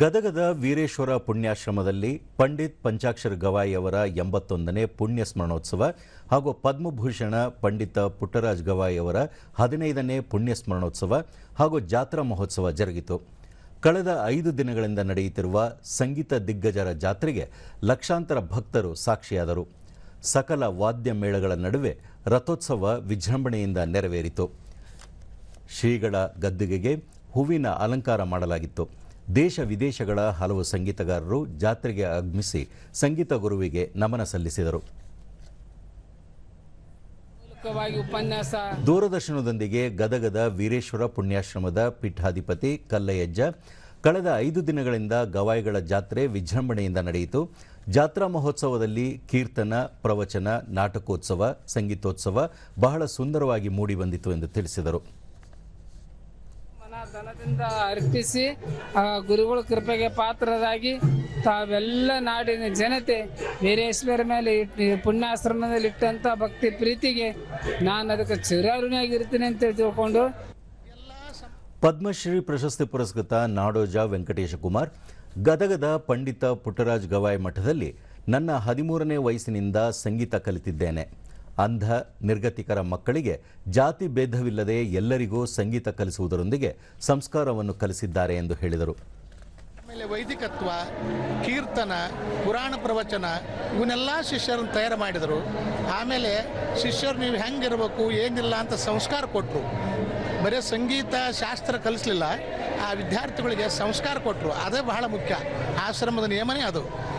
ಗದಗದ ವೀರೇಶ್ವರ ಪುಣ್ಯಾಶ್ರಮದಲ್ಲಿ ಪಂಡಿತ್ ಪಂಚಾಕ್ಷರ ಗವಾಯಿ ಅವರ ಎಂಬತ್ತೊಂದನೇ ಪುಣ್ಯ ಸ್ಮರಣೋತ್ಸವ ಹಾಗೂ ಪದ್ಮಭೂಷಣ ಪಂಡಿತ ಪುಟ್ಟರಾಜ್ ಗವಾಯಿ ಅವರ ಹದಿನೈದನೇ ಪುಣ್ಯ ಸ್ಮರಣೋತ್ಸವ ಹಾಗೂ ಜಾತ್ರಾ ಮಹೋತ್ಸವ ಜರುಗಿತು. ಕಳೆದ ಐದು ದಿನಗಳಿಂದ ನಡೆಯುತ್ತಿರುವ ಸಂಗೀತ ದಿಗ್ಗಜರ ಜಾತ್ರೆಗೆ ಲಕ್ಷಾಂತರ ಭಕ್ತರು ಸಾಕ್ಷಿಯಾದರು. ಸಕಲ ವಾದ್ಯ ಮೇಳಗಳ ನಡುವೆ ರಥೋತ್ಸವ ವಿಜೃಂಭಣೆಯಿಂದ ನೆರವೇರಿತು. ಶ್ರೀಗಳ ಗದ್ದುಗೆಗೆ ಹೂವಿನ ಅಲಂಕಾರ ಮಾಡಲಾಗಿತ್ತು. ದೇಶ ವಿದೇಶಗಳ ಹಲವು ಸಂಗೀತಗಾರರು ಜಾತ್ರೆಗೆ ಆಗಮಿಸಿ ಸಂಗೀತ ಗುರುವಿಗೆ ನಮನ ಸಲ್ಲಿಸಿದರು. ಉಪನ್ಯಾಸ. ದೂರದರ್ಶನದೊಂದಿಗೆ ಗದಗದ ವೀರೇಶ್ವರ ಪುಣ್ಯಾಶ್ರಮದ ಪೀಠಾಧಿಪತಿ ಕಲ್ಲಯ್ಯಜ್ಜ ಕಳೆದ ಐದು ದಿನಗಳಿಂದ ಗವಾಯಿಗಳ ಜಾತ್ರೆ ವಿಜೃಂಭಣೆಯಿಂದ ನಡೆಯಿತು. ಜಾತ್ರಾ ಮಹೋತ್ಸವದಲ್ಲಿ ಕೀರ್ತನ ಪ್ರವಚನ ನಾಟಕೋತ್ಸವ ಸಂಗೀತೋತ್ಸವ ಬಹಳ ಸುಂದರವಾಗಿ ಮೂಡಿಬಂದಿತು ಎಂದು ತಿಳಿಸಿದರು. ಧನದಿಂದ ಅರ್ಪಿಸಿ, ಆ, ಗುರುಗಳ ಕೃಪೆಗೆ ಪಾತ್ರರಾಗಿ ತಾವೆಲ್ಲ ನಾಡಿನ ಜನತೆ, ವೀರೇಶ್ವರ ಮೇಲೆ ಪುಣ್ಯಾಶ್ರಮದಲ್ಲಿ ಇಟ್ಟಂತ ಭಕ್ತಿ ಪ್ರೀತಿಗೆ ನಾನು ಅದಕ್ಕೆ ಚಿರಾಋಣಿಯಾಗಿರ್ತೀನಿ ಅಂತ ತಿಳ್ಕೊಂಡು. ಪದ್ಮಶ್ರೀ ಪ್ರಶಸ್ತಿ ಪುರಸ್ಕೃತ ನಾಡೋಜ ವೆಂಕಟೇಶ ಕುಮಾರ್, ಗದಗದ ಪಂಡಿತ ಪುಟ್ಟರಾಜ್ ಗವಾಯಿ ಮಠದಲ್ಲಿ ನನ್ನ ಹದಿಮೂರನೇ ವಯಸ್ಸಿನಿಂದ ಸಂಗೀತ ಕಲಿತಿದ್ದೇನೆ. ಅಂಧ, ನಿರ್ಗತಿಕರ ಮಕ್ಕಳಿಗೆ ಜಾತಿ ಭೇದವಿಲ್ಲದೆ ಎಲ್ಲರಿಗೂ ಸಂಗೀತ ಕಲಿಸುವುದರೊಂದಿಗೆ ಸಂಸ್ಕಾರವನ್ನು ಕಲಿಸಿದ್ದಾರೆ ಎಂದು ಹೇಳಿದರು. ಆಮೇಲೆ ವೈದಿಕತ್ವ, ಕೀರ್ತನ, ಪುರಾಣ ಪ್ರವಚನ, ಇವನ್ನೆಲ್ಲ ಶಿಷ್ಯರನ್ನು ತಯಾರು ಮಾಡಿದರು. ಆಮೇಲೆ ಶಿಷ್ಯರು ನೀವು ಹೆಂಗಿರಬೇಕು, ಏನಿಲ್ಲ ಅಂತ ಸಂಸ್ಕಾರ ಕೊಟ್ಟರು ಬರೀ ಸಂಗೀತ ಶಾಸ್ತ್ರ ಕಲಿಸಲಿಲ್ಲ, ಆ ವಿದ್ಯಾರ್ಥಿಗಳಿಗೆ ಸಂಸ್ಕಾರ ಕೊಟ್ಟರು ಅದೇ ಬಹಳ ಮುಖ್ಯ. ಆಶ್ರಮದ ನಿಯಮನೇ ಅದು.